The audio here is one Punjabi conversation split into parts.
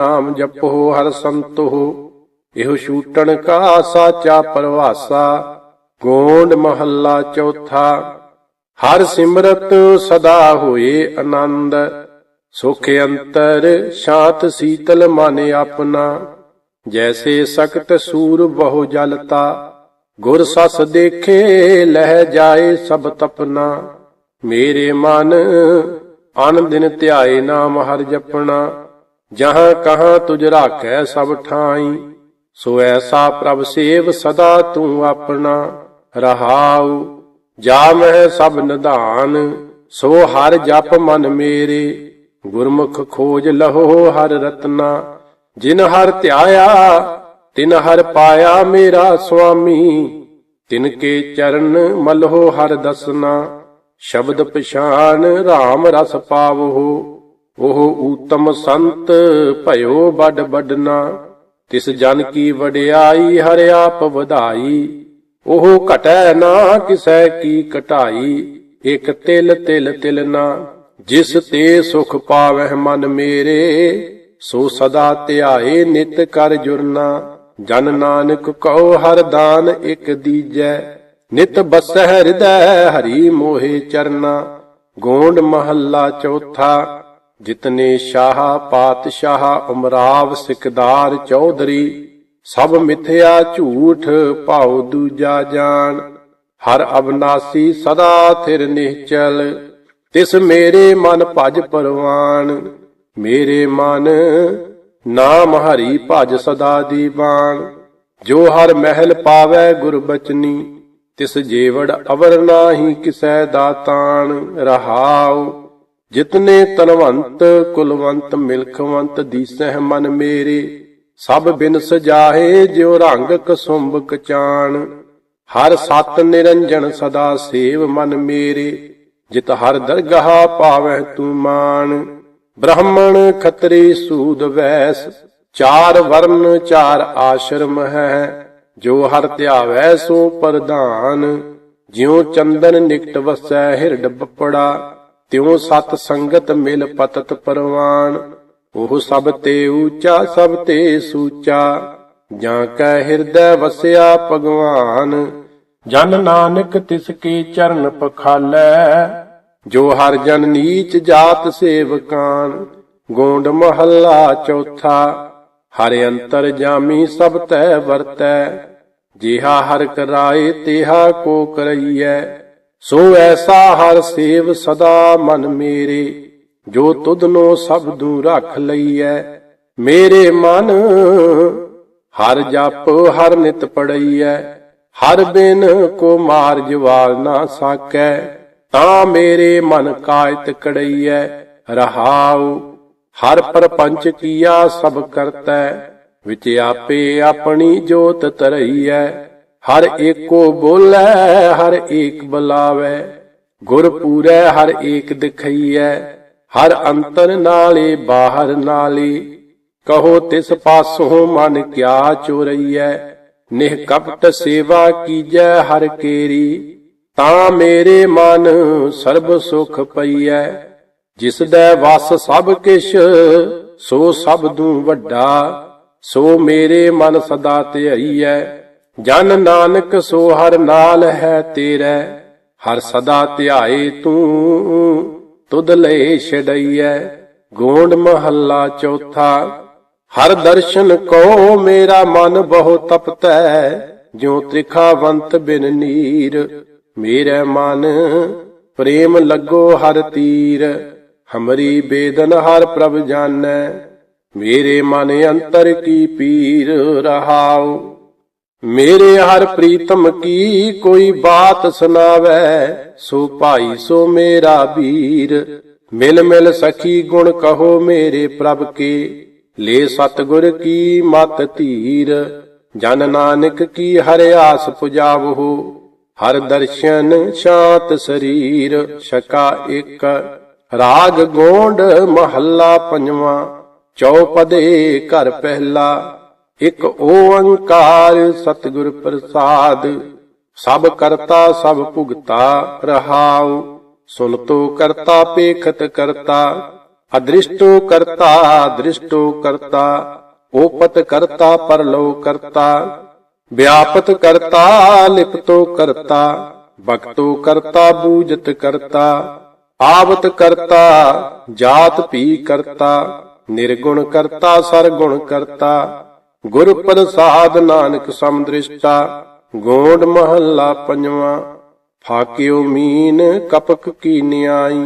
ਨਾਮ ਜਪੋ ਹਰ ਸੰਤੋ ਇਹੋ ਛੂਟਣ ਕਾ ਸਾਚਾ ਪਰਵਾਸਾ। ਗੋਂਡ ਮਹੱਲਾ ਚੌਥਾ। ਹਰ ਸਿਮਰਤ ਸਦਾ ਹੋਏ ਆਨੰਦ। ਸੁਖ ਅੰਤਰ ਸ਼ਾਂਤ ਸੀਤਲ ਮਨ ਆਪਣਾ। ਜੈਸੇ ਸਖਤ ਸੂਰ ਬਹੁ ਜਲਤਾ, ਗੁਰ ਸਸ ਦੇਖੇ ਲਹਿ ਜਾਏ ਸਭ ਤਪਨਾ। ਮੇਰੇ ਮਨ ਅਨ ਦਿਨ ਧਿਆਏ ਨਾਮ ਹਰ ਜਪਣਾ। ਜਹਾਂ ਕਹਾਂ ਤੁਝ ਰਾਖੈ ਸਭ ਠਾਈ, ਸੋ ਐਸਾ ਪ੍ਰਭ ਸੇਵ ਸਦਾ ਤੂੰ ਆਪਣਾ ਰਹਾਉ। ਜਾ ਮਹਿ ਸਭ ਨਿਧਾਨ, ਸੋ ਹਰ ਜਪ ਮਨ ਮੇਰੇ। ਗੁਰਮੁਖ ਖੋਜ ਲਹੋ ਹਰ ਰਤਨਾ, ਜਿਨ ਹਰ ਧਿਆਇਆ, ਤਿਨ ਹਰ ਪਾਇਆ ਮੇਰਾ ਸੁਆਮੀ। ਤਿਨ ਕੇ ਚਰਨ ਮਲਹੋ ਹਰ ਦਸਨਾ, ਸ਼ਬਦ ਪਛਾਨ RAM ਰਸ ਪਾਵੋ। ਉਹ ਊਤਮ ਸੰਤ ਭਇਓ ਵੱਡ ਵੱਡਨਾ, ਤਿਸ ਜਨ ਕੀ ਵਡਿਆਈ ਹਰਿ ਆਪ ਵਧਾਈ। ਉਹ ਘਟੈ ਨਾ ਕਿਸੈ ਕੀ ਘਟਾਈ ਇਕ ਤਿਲ ਤਿਲ ਤਿਲ ਨਾ, ਜਿਸ ਤੇ ਸੁਖ ਪਾਵਹਿ ਮਨ ਮੇਰੇ, ਸੋ ਸਦਾ ਧਿਆਏ ਨਿਤ ਕਰ ਜੁਰਨਾ। ਜਨ ਨਾਨਕ ਕਉ ਹਰ ਦਾਨ ਇਕ ਦੀਜੈ, ਨਿਤ ਬਸਹਿ ਹਿਰਦੈ ਹਰੀ ਮੋਹਿ ਚਰਨਾ। ਗੋਂਡ ਮਹੱਲਾ ਚੌਥਾ ਜਿਤਨੇ ਸ਼ਾਹ ਪਾਤਸ਼ਾਹ ਉਮਰਾਵ ਸਿਕਦਾਰ ਚੌਧਰੀ, ਸਭ ਮਿਥਿਆ ਝੂਠ ਭਾਉ ਦੂਜਾ ਜਾਣ। ਹਰ ਅਬਨਾਸੀ ਸਦਾ ਥਿਰ ਨਿਹਚਲ ਤਿਸ ਮੇਰੇ ਮਨ ਭਜ ਪਰਵਾਨ ਮੇਰੇ ਮਨ ਨਾਮ ਹਰੀ ਭਜ ਸਦਾ ਦੀਵਾਨ। ਜੋ ਹਰ ਮਹਿਲ ਪਾਵੈ ਗੁਰ ਬਚਨੀ, ਤਿਸ ਜੀਵੜ ਅਵਰ ਨਾਹੀ ਕਿਸੈ ਦਾਤਾਨ। ਰਹਾਉ ਜਿਤਨੇ ਤਨਵੰਤ ਕੁਲਵੰਤ, ਮਿਲਖਵੰਤ ਦੀਸਹਿ ਮਨ ਮੇਰੇ, ਸਭ ਬਿਨ ਸਜਾਹੇ ਜਿਉ ਰੰਗ ਕਸੁੰਭ ਕਚਾਨ ਹਰ ਸਤ ਨਿਰੰਜਨ ਸਦਾ ਸੇਵ ਮਨ ਮੇਰੇ, ਜਿਤ ਹਰ ਦਰਗਾਹ ਪਾਵੈ ਤੂੰ ਮਾਨ ਬ੍ਰਾਹਮਣ ਖੱਤਰੀ ਸੂਦ ਵੈਸ, ਚਾਰ ਵਰਨ ਚਾਰ ਆਸ਼ਰਮ ਹੈ। ਜੋ ਹਰ ਧਿਆਵੈ ਸੋ ਪ੍ਰਧਾਨ, ਜਿਉ ਚੰਦਨ ਨਿਕਟ ਵਸੈ ਹਿਰਡ ਬਪੜਾ। ਤਿਉ ਸਤ ਸੰਗਤ ਮਿਲ ਪਤਤ ਪਰਵਾਨ। ਉਹ ਸਭ ਤੇ ਊਚਾ ਸਭ ਤੇ ਸੂਚਾ। ਜਾਂ ਕੈ ਹਿਰਦੈ ਵਸਿਆ ਭਗਵਾਨ। ਜਨ ਨਾਨਕ ਤਿਸ ਕੀ ਚਰਨ ਪਖਾਲੈ। ਜੋ ਹਰ ਜਨ ਨੀਚ ਜਾਤ ਸੇਵਕਾਨ। ਗੋਂਡ ਮਹੱਲਾ ਚੌਥਾ। ਹਰ ਅੰਤਰ ਜਾਮੀ ਸਭ ਤੈ ਵਰਤੈ। ਜਿਹਾ ਹਰ ਕਰਾਏ, ਤਿਹਾ ਕੋ ਕਰਈਐ। ਸੋ ਐਸਾ ਹਰ ਸੇਵ ਸਦਾ ਮਨ ਮੇਰੇ, ਜੋ ਤੁਧਨੋ ਸਭ ਦੂ ਰੱਖ ਲਈਐ। ਮੇਰੇ ਮਨ, ਹਰ ਜਪ ਹਰ ਨਿਤ ਪੜਈਐ ਹਰ ਬਿਨ ਕੋ ਮਾਰ ਜਵਾਲ ਨਾ ਸਾਕੈ। ਤਾਂ ਮੇਰੇ ਮਨ ਕਾਇਤ ਕੜਈਐ, ਰਹਾਉ। ਹਰ ਪਰਪੰਚ ਕੀਆ ਸਭ ਕਰਤੈ, ਵਿਚ ਆਪੇ ਆਪਣੀ ਜੋਤ ਤਰਈਐ। ਹਰ ਏਕੋ ਬੋਲੇ, ਹਰ ਏਕ ਬੁਲਾਵੇ। ਗੁਰ ਪੂਰੈ, ਹਰ ਏਕ ਦਿਖਈਐ। ਹਰ ਅੰਤਰ ਨਾਲੇ, ਬਾਹਰ ਨਾਲੇ। ਕਹੋ ਤਿਸ ਪਾਸੋਂ ਮਨ ਕਿਆ ਚੋਰਈਐ। ਨਿਹ ਕਪਟ ਸੇਵਾ ਕੀਜੈ ਹਰ ਕੇਰੀ। ਤਾਂ ਮੇਰੇ ਮਨ ਸਰਬ ਸੁਖ ਪਈਐ। ਜਿਸ ਦੇ ਵਸ ਸਭ ਕਿਛ, ਸੋ ਸਭ ਦੂ ਵੱਡਾ। ਸੋ ਮੇਰੇ ਮਨ ਸਦਾ ਧਿਆਈਐ। ਜਨ ਨਾਨਕ ਸੋ ਹਰ ਨਾਲ ਹੈ ਤੇਰੇ, ਹਰ ਸਦਾ ਧਿਆਏ ਤੂੰ। ਤੁਧ ਲੈ ਛਡਈਐ, ਗੋਂਡ ਮਹੱਲਾ ਚੌਥਾ। ਹਰ ਦਰਸ਼ਨ ਕੋ ਮੇਰਾ ਮਨ ਬਹੁ ਤਪਤੈ, ਜਿਉ ਤ੍ਰਿਖਾਵੰਤ ਬਿਨ ਨੀਰ। ਮੇਰੇ ਮਨ ਪ੍ਰੇਮ ਲੱਗੋ ਹਰ ਤੀਰ, ਹਮਰੀ ਬੇਦਨ ਹਰ ਪ੍ਰਭ ਜਾਣੈ। ਮੇਰੇ ਮਨ ਅੰਤਰ ਕੀ ਪੀਰ ਰਹਾਓ ਮੇਰੇ ਹਰ ਪ੍ਰੀਤਮ ਕੀ ਕੋਈ ਬਾਤ ਸੁਨਾਵੇ ਸੋ ਭਾਈ, ਸੋ ਮੇਰਾ ਵੀਰ, ਮਿਲ ਮਿਲ ਸਖੀ ਗੁਣ ਕਹੋ ਮੇਰੇ ਪ੍ਰਭ ਕੇ। ਲੈ ਸਤਗੁਰ ਕੀ ਮਤ ਧੀਰ, ਜਨ ਨਾਨਕ ਕੀ ਹਰਿ ਆਸ ਪੁਜਾਵੋ? ਹਰ ਦਰਸ਼ਨ ਸ਼ਾਂਤ ਸਰੀਰ ਸ਼ਕਾ ਇੱਕ, ਰਾਗ ਗੋਂਡ ਮਹੱਲਾ ਪੰਜਵਾਂ, ਚੌਪਦੇ ਘਰ ਪਹਿਲਾ। ਇੱਕ ਓੰਕਾਰ ਸਤਿਗੁਰ ਪ੍ਰਸਾਦ, ਸਭ ਕਰਤਾ, ਸਭ ਭੁਗਤਾ, ਰਹਾਉ। ਸੁਨ ਕਰਤਾ, ਪੇਖਤ ਕਰਤਾ, ਅਦ੍ਰਿਸ਼ਟੋ ਕਰਤਾ ਦ੍ਰਿਸ਼ਟੋ ਕਰਤਾ। ਓਪਤ ਕਰਤਾ, ਪਰਲੋ ਕਰਤਾ। ਵਿਆਪਤ ਕਰਤਾ, ਲਿਪਤੋ ਕਰਤਾ। ਭਗਤੋ ਕਰਤਾ, ਬੂਜਤ ਕਰਤਾ। ਆਵਤ ਕਰਤਾ, ਜਾਤ ਭੀ ਕਰਤਾ। ਨਿਰਗੁਣ ਕਰਤਾ, ਸਰਗੁਣ ਕਰਤਾ। ਗੁਰ ਪ੍ਰਸਾਦ ਨਾਨਕ ਸਮਦ੍ਰਿਸ਼ਟਾ ਗੋਂਡ ਮਹੱਲਾ ਪੰਜਵਾਂ, ਫਾਕਿਓ ਮੀਨ ਕਪਕ ਕੀ ਨਿਆਈ,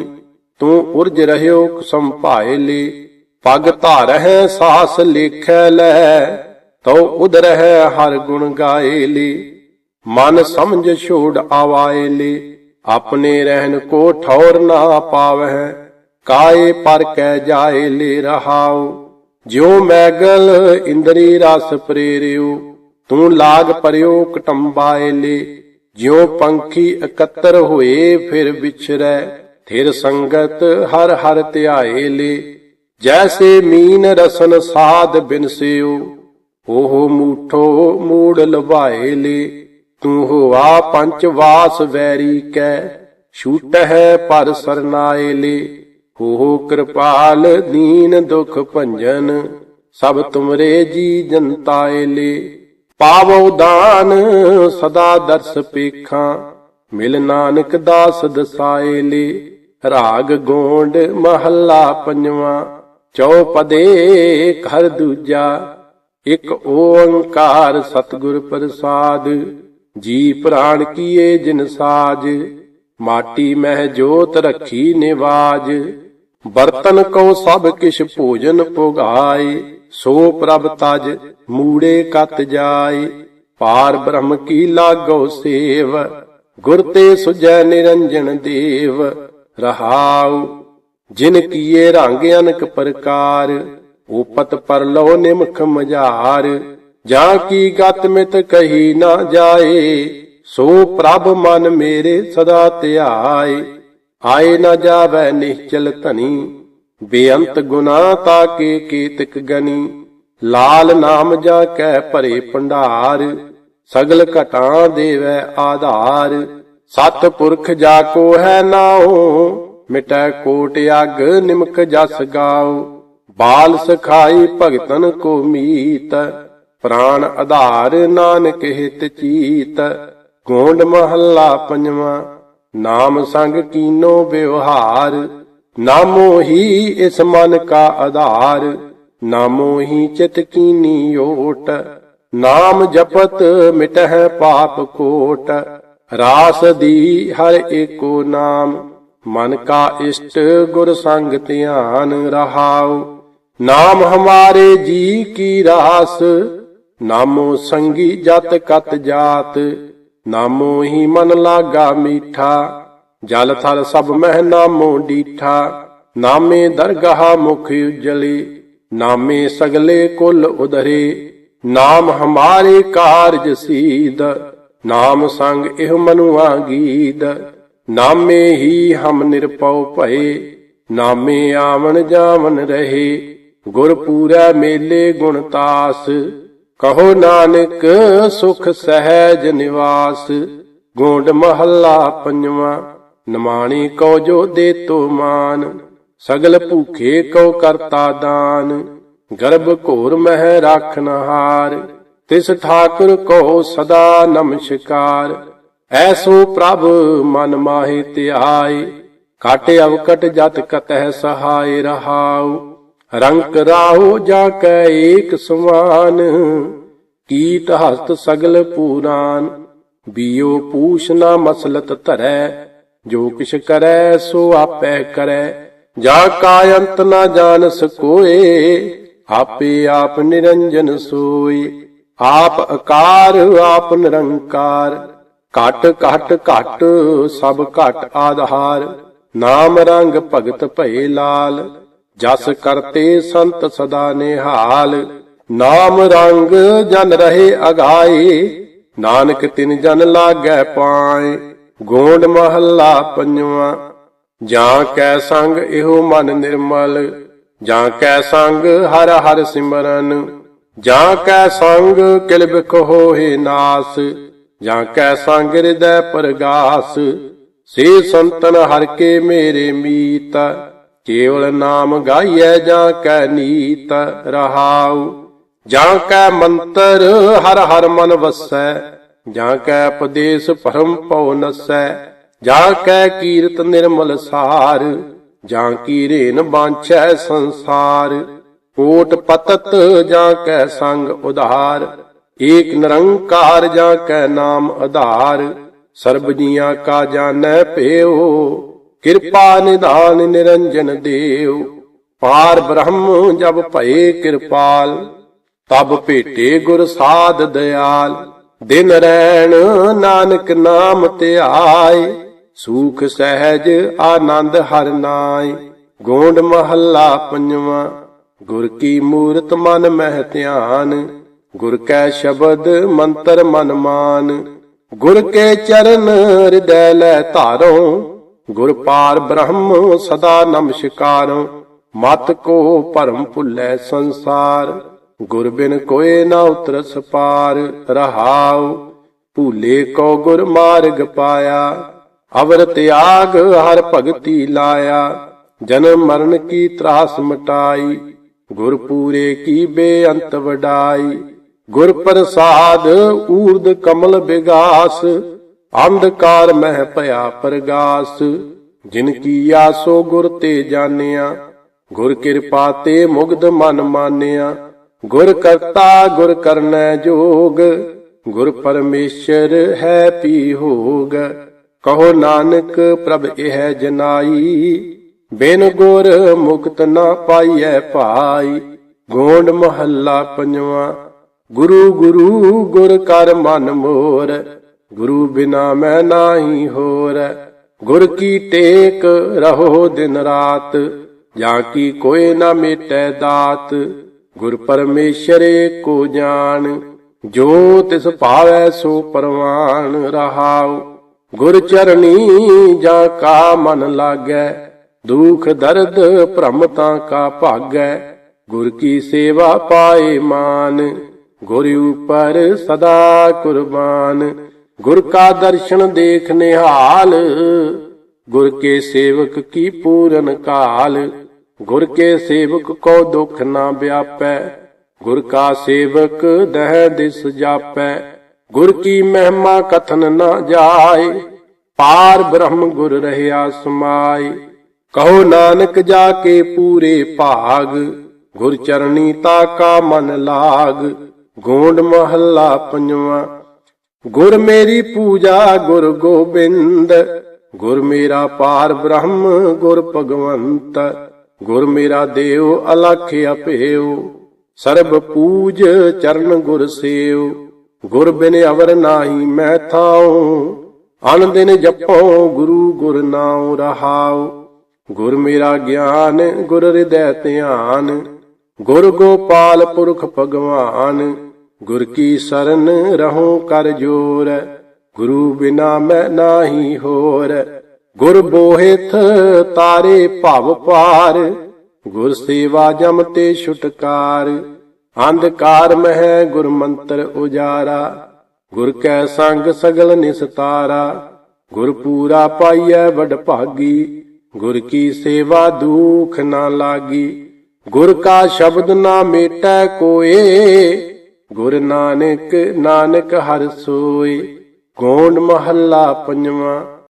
ਤੂੰ ਉਰਜ ਰਹਿਓ ਸੰਭਾਏ ਲੇ, ਪਗ ਧਾਰਹਿ ਸਾਸ ਲੇਖੈ ਲੈ, ਤਉ ਉਦਰਹਿ ਹਰ ਗੁਣ ਗਾਏ ਲੇ, ਮਨ ਸਮਝ ਛੋੜ ਆਵਾਏ ਲੇ, ਆਪਣੇ ਰਹਿਣ ਕੋ ਠੌਰ ਨਾ ਪਾਵਹਿ, ਕਾਏ ਪਰ ਕੈ ਜਾਏ ਲੇ ਰਹਾਓ ਜਿਉ ਮੈਗਲ ਇੰਦਰੀ ਰਸ ਪ੍ਰੇਰਿਓ ਤੂੰ ਲਾਗ ਪਰਿਓ ਕਟੰਬਾਏ ਲੇ। ਜਿਉ ਪੰਖੀ ਇਕੱਤਰ ਹੋਏ ਫਿਰ ਵਿਛਰੈ, ਥਿਰ ਸੰਗਤ ਹਰ ਹਰ ਧਿਆਏ ਲੇ। ਜੈਸੇ ਮੀਨ ਰਸਨ ਸਾਧ ਬਿਨਸਿਓ ਉਹ ਮੂਠੋ ਮੂੜ ਲਵਾਏ ਲੇ। ਤੂੰ ਹੋਆ ਪੰਚ ਵਾਸ ਵੈਰੀ ਕੈ ਛੂਟ ਹੈ ਪਰ ਸਰਨਾਏ ਲੇ। ਹੋ ਕਿਰਪਾਲ ਦੀਨ ਦੁਖ ਭੰਜਨ, ਸਭ ਤੁਮਰੇ ਜੀ ਜਨਤਾਏ ਲੇ। ਪਾਵੋ ਦਾਨ, ਸਦਾ ਦਰਸ ਪੇਖਾਂ, ਮਿਲ ਨਾਨਕ ਦਾਸ ਦਸਾਏ ਲੇ। ਰਾਗ ਗੋਂਡ ਮਹੱਲਾ ਪੰਜਵਾਂ ਚੌਪਦੇ ਘਰ ਦੂਜਾ। ਇੱਕ ਓੰਕਾਰ ਸਤਿਗੁਰ ਪ੍ਰਸਾਦ, ਜੀ ਪ੍ਰਾਣ ਕੀਏ ਜਿਨ ਸਾਜ। ਮਾਟੀ ਮਹਿ ਜੋਤ ਰੱਖੀ ਨਿਵਾਜ, ਬਰਤਨ ਕੋ ਸਭ ਕਿਛ ਭੋਜਨ ਪੁਗਾਏ ਸੋ ਪ੍ਰਭ ਤਜ ਮੂੜੇ ਕਤ ਜਾਏ। ਪਾਰ ਬ੍ਰਹਮ ਕੀ ਲਾਗੋ ਸੇਵ, ਗੁਰ ਤੇ ਸੁਜੈ ਨਿਰੰਜਨ ਦੇਵ। ਰਹਾਉ, ਜਿਨ ਕੀਏ ਰੰਗ ਅਨਕ ਪ੍ਰਕਾਰ, ਉਪਤ ਪਰ ਲੋ ਨਿਮਖ ਮਝਾਰ। ਜਾਂ ਕੀ ਗਤ ਮਿਤ ਕਹੀ ਨਾ ਜਾਏ ਸੋ ਪ੍ਰਭ ਮਨ ਮੇਰੇ ਸਦਾ ਧਿਆਏ ਆਏ। ਨਾ ਜਾਵੈ ਨਿਹਚਲ ਧਨੀ। ਬੇਅੰਤ ਗੁਨਾ ਤਾਕੇ ਕੀਤਕ ਗਨੀ। ਲਾਲ ਨਾਮ ਜਾ ਕੈ ਭਰੇ ਭੰਡਾਰ। ਸਗਲ ਘਟਾਂ ਦੇਵੈ ਆਧਾਰ। ਸਤ ਪੁਰਖ ਜਾ ਕੋ ਹੈ ਨਾਉ। ਮਿਟੈ ਕੋਟ ਅਗ ਨਿਮਕ ਜਸ ਗਾਉ। ਬਾਲ ਸਖਾਈ ਭਗਤਨ ਕੋ ਮੀਤ। ਪ੍ਰਾਨ ਆਧਾਰ ਨਾਨਕ ਹਿਤ ਚੀਤ। ਗੋਂਡ ਮਹੱਲਾ ਪੰਜਵਾਂ, ਨਾਮ ਸੰਗ ਕੀਨੋ ਵਿਵਹਾਰ, ਨਾਮੋ ਹੀ ਇਸ ਮਨ ਕਾ ਆਧਾਰ, ਨਾਮੋ ਹੀ ਚਿਤ ਕੀਨੀ ਓਟ, ਨਾਮ ਜਪਤ ਮਿਟਹਿ ਪਾਪ ਕੋਟ, ਰਾਸ ਦੀ ਹਰ ਏਕੋ ਨਾਮ, ਮਨ ਕਾ ਇਸ਼ਟ ਗੁਰ ਸੰਗ ਧਿਆਨ ਰਹਾਓ ਨਾਮ ਹਮਾਰੇ ਜੀ ਕੀ ਰਾਸ, ਨਾਮੋ ਸੰਗੀ ਜਤ ਕਤ ਜਾਤ ਨਾਮੋ ਹੀ ਮਨ ਲਾਗਾ ਮੀਠਾ, ਜਲ ਥਲ ਸਭ ਮਹਿ ਨਾਮੋ ਡੀਠਾ। ਨਾਮੇ ਦਰਗਾਹ ਮੁਖ ਉਜਲੇ, ਨਾਮੇ ਸਗਲੇ ਕੁਲ ਉਧਰੇ। ਨਾਮ ਹਮਾਰੇ ਕਾਰਜ ਸੀਦ ਨਾਮ ਸੰਗ ਇਹ ਮਨੁਆ ਗੀਦ ਨਾਮੇ ਹੀ ਹਮ ਨਿਰਪਉ ਭਏ, ਨਾਮੇ ਆਵਣ ਜਾਵਨ ਰਹੇ। ਗੁਰ ਪੂਰਾ ਮੇਲੇ ਗੁਣ ਤਾਸ ਕਹੋ ਨਾਨਕ, ਸੁਖ ਸਹਿਜ ਨਿਵਾਸ, ਗੋਂਡ ਮਹੱਲਾ ਪੰਜਵਾਂ, ਨਮਾਣੀ ਕੋ ਜੋ ਦੇ ਤੋ ਮਾਨ, ਸਗਲ ਭੂਖੇ ਕੋ ਕਰਤਾ ਦਾਨ, ਗਰਭ ਘੋਰ ਮਹਿ ਰਾਖਨ ਹਾਰ, ਤਿਸ ਠਾਕੁਰ ਕੋ ਸਦਾ ਨਮਸਕਾਰ ਐਸੋ ਪ੍ਰਭ ਮਨ ਮਾਹੇ ਧਿਆਏ ਕਾਟ ਅਵਕਟ ਜਤ ਕਤਹਿ ਸਹਾਇ ਰਹਾਉ। ਰੰਕ ਰਾਹੋ ਜਾ ਕੈ ਏਕ ਸਮਾਨ ਕੀਟ ਹਸਤ ਸਗਲ ਪੂਰਾਨ। ਬੀਓ ਪੂਛ ਨਾ ਮਸਲਤ ਧਰੈ, ਜੋ ਕਿਛ ਕਰੈ ਸੋ ਆਪੈ ਕਰੈ। ਜਾ ਕਾ ਅੰਤ ਨਾ ਜਾਣ ਸਕੋਏ ਆਪੇ ਆਪ ਨਿਰੰਜਨ ਸੋਈ ਆਪ ਅਕਾਰ, ਆਪ ਨਿਰੰਕਾਰ। ਘਟ ਘਟ ਘਟ, ਸਭ ਘਟ ਆਧਾਰ। ਨਾਮ ਰੰਗ ਭਗਤ ਭਏ ਲਾਲ। ਜਸ ਕਰਤੇ ਸੰਤ ਸਦਾ ਨਿਹਾਲ, ਨਾਮ ਰੰਗ ਜਨ ਰਹੇ ਅਗਾਏ, ਨਾਨਕ ਤਿਨ ਜਨ ਲਾਗੈ ਪਾਏ, ਗੋਂਡ ਮਹੱਲਾ ਪੰਜਵਾਂ, ਜਾਂ ਕੈ ਸੰਗ ਇਹੋ ਮਨ ਨਿਰਮਲ, ਜਾਂ ਕੈ ਸੰਗ ਹਰ ਹਰ ਸਿਮਰਨ, ਜਾਂ ਕੈ ਸੰਗ ਕਿਲਬਿਕ ਹੋਏ ਨਾਸ, ਜਾਂ ਕੈ ਸੰਗ ਹਿਰਦੈ ਪਰਗਾਸ, ਸੇ ਸੰਤਨ ਹਰ ਕੇ ਮੇਰੇ ਮੀਤ ਕੇਵਲ ਨਾਮ ਗਾਈਐ ਜਾਂ ਕੈ ਨੀਤ ਰਹਾਉ? ਜਾਂ ਕੈ ਮੰਤਰ ਹਰ ਹਰ ਮਨ ਵਸੈ? ਜਾਂ ਕੈ ਉਪਦੇਸ਼ ਭਰਮ ਪਉ ਨਸੈ? ਜਾਂ ਕੈ ਕੀਰਤ ਨਿਰਮਲ ਸਾਰ? ਜਾਂ ਕੀ ਰੇਨ ਬਾਂਛੈ ਸੰਸਾਰ? ਕੋਟ ਪਤਤ ਜਾਂ ਕੈ ਸੰਗ ਉਧਾਰ? ਏਕ ਨਿਰੰਕਾਰ ਜਾਂ ਕੈ ਨਾਮ ਆਧਾਰ ਸਰਬ ਜੀਆਂ ਕਾ ਜਾਣੈ ਭੇਉ? ਕਿਰਪਾ ਨਿਧਾਨ ਨਿਰੰਜਨ ਦੇਵ ਪਾਰ ਬ੍ਰਹਮ ਜਬ ਭਏ ਕਿਰਪਾਲ, ਤਬ ਭੇਟੇ ਗੁਰ ਸਾਧ ਦਿਆਲ। ਦਿਨ ਰਹਿਣ ਨਾਨਕ ਨਾਮ ਧਿਆਏ ਸੂਖ ਸਹਿਜ ਆਨੰਦ ਹਰ ਨਾਏ। ਗੋਂਡ ਮਹੱਲਾ ਪੰਜਵਾਂ, ਗੁਰ ਕੀ ਮੂਰਤ ਮਨ ਮਹਿ ਧਿਆਨ। ਗੁਰ ਕੈ ਸ਼ਬਦ ਮੰਤਰ ਮਨ ਮਾਨ। ਗੁਰ ਕੇ ਚਰਨ ਹਿਰਦੈ ਲੈ ਧਾਰੋ ਗੁਰ ਪਾਰ ਬ੍ਰਹਮ ਸਦਾ ਨਮਸਕਾਰ ਮਤ ਕੋ ਭਰਮ ਭੁੱਲੇ ਸੰਸਾਰ, ਗੁਰ ਬਿਨ ਕੋਏ ਨਾ ਉਤਰਸ ਪਾਰ, ਰਹਾਉ, ਭੂਲੇ ਕੋ ਗੁਰ ਮਾਰਗ ਪਾਇਆ ਅਵਰ ਤਿਆਗ ਹਰ ਭਗਤੀ ਲਾਇਆ ਜਨਮ ਮਰਨ ਕੀ ਤਰਾਸ ਮਟਾਈ, ਗੁਰ ਪੂਰੇ ਕੀ ਬੇਅੰਤ ਵਡਾਈ, ਗੁਰ ਪ੍ਰਸਾਦ ਊਰਦ ਕਮਲ ਵਿਗਾਸ ਅੰਧਕਾਰ ਮਹਿ ਭਇਆ ਪ੍ਰਗਾਸ, ਜਿਨ ਕੀ ਆਸੋ ਗੁਰ ਤੇ ਜਾਣਿਆ, ਗੁਰ ਕਿਰਪਾ ਤੇ ਮੁਗਧ ਮਨ ਮਾਨਿਆ। ਗੁਰ ਕਰਤਾ, ਗੁਰ ਕਰਨੈ ਜੋਗ, ਗੁਰ ਪਰਮੇਸ਼ਰ ਹੈ ਪੀ ਹੋਗ। ਕਹੋ ਨਾਨਕ, ਪ੍ਰਭ ਇਹ ਜਨਾਈ, ਬਿਨ ਗੁਰ ਮੁਕਤ ਨਾ ਪਾਈਐ ਭਾਈ। ਗੋਂਡ ਮਹੱਲਾ ਪੰਜਵਾਂ, ਗੁਰੂ ਗੁਰੂ ਗੁਰ ਕਰ ਮਨ ਮੋਰ। ਗੁਰੂ ਬਿਨਾ ਮੈਂ ਨਾਹੀ ਹੋਰ। ਗੁਰ ਕੀ ਟੇਕ ਰਹੋ ਦਿਨ ਰਾਤ, ਜਾਂ ਕੀ ਕੋਏ ਨਾ ਮੇਟੈ ਦਾਤ। ਗੁਰ ਪਰਮੇਸ਼ਰੇ ਕੋ ਜਾਣ, ਜੋ ਤਿਸ ਭਾਵੈ ਸੋ ਪਰਵਾਨ ਰਹਾਉ। ਗੁਰ ਚਰਣੀ ਜਾਂ ਕਾ ਮਨ ਲਾਗੈ, ਦੁਖ ਦਰਦ ਭ੍ਰਮਤਾ ਕਾ ਭਾਗੈ। ਗੁਰ ਕੀ ਸੇਵਾ ਪਾਏ ਮਾਨ, ਗੁਰ ਉਪਰ ਸਦਾ ਕੁਰਬਾਨ। ਗੁਰ ਕਾ ਦਰਸ਼ਨ ਦੇਖ ਨਿਹਾਲ, ਗੁਰ ਕੇ ਸੇਵਕ ਕੀ ਪੂਰਨ ਕਾਲ। ਗੁਰ ਕੇ ਸੇਵਕ ਕੋ ਦੁਖ ਨਾ ਵਿਆਪੈ, ਗੁਰ ਕਾ ਸੇਵਕ ਦਹਿ ਦਿਸ ਜਾਪੈ। ਗੁਰ ਕੀ ਮਹਿਮਾ ਕਥਨ ਨਾ ਜਾਏ, ਪਾਰ ਬ੍ਰਹਮ ਗੁਰ ਰਹਿਆ ਸਮਾਏ। ਕਹੋ ਨਾਨਕ ਜਾ ਕੇ ਪੂਰੇ ਭਾਗ, ਗੁਰ ਚਰਣੀ ਤਾ ਕਾ ਮਨ ਲਾਗ। ਗੋਂਡ ਮਹੱਲਾ ਪੰਜਵਾਂ ਗੁਰ ਮੇਰੀ ਪੂਜਾ ਗੁਰ ਗੋਬਿੰਦ, ਗੁਰ ਮੇਰਾ ਪਾਰ ਬ੍ਰਹਮ ਗੁਰ ਭਗਵੰਤ, ਗੁਰ ਮੇਰਾ ਦੇਵ ਅਲਖ ਅਪੇਉ ਸਰਬ ਪੂਜ ਚਰਨ ਗੁਰ ਸੇਵ ਗੁਰ ਬਿਨ ਅਵਰ ਨਾਹੀ ਮੈਂ ਥਾਉ, ਅਨ ਦਿਨ ਜਪੋ ਗੁਰੂ ਗੁਰ ਨਾਉ ਰਹਾਉ, ਗੁਰ ਮੇਰਾ ਗਿਆਨ ਗੁਰ ਹਿਰਦੈ ਧਿਆਨ, ਗੁਰ ਗੋਪਾਲ ਪੁਰਖ ਭਗਵਾਨ ਗੁਰ ਕੀ ਸਰਨ ਰਹੋ ਕਰ ਜੋਰ, ਗੁਰੂ ਬਿਨਾ ਮੈਂ ਨਾਹੀ ਹੋਰ। ਗੁਰ ਬੋਹਿਥ ਤਾਰੇ ਭਵ ਪਾਰ ਗੁਰ ਸੇਵਾ ਜਮ ਤੇ ਛੁਟਕਾਰ। ਅੰਧਕਾਰ ਮਹਿ ਗੁਰ ਮੰਤਰ ਉਜਾਰਾ, ਗੁਰ ਕੈ ਸੰਗ ਸਗਲ ਨਿਸਤਾਰਾ। ਗੁਰ ਪੂਰਾ ਪਾਈਐ ਵਡ ਭਾਗੀ, ਗੁਰ ਕੀ ਸੇਵਾ ਦੁਖ ਨਾ ਲਾਗੀ। ਗੁਰ ਕਾ ਸ਼ਬਦ ਨਾ ਮੇਟੈ ਕੋਏ ਗੁਰ ਨਾਨਕ ਨਾਨਕ ਹਰ ਸੋਏ ਗੋਂਡ ਮਹੱਲਾ ਪੰਜਵਾਂ।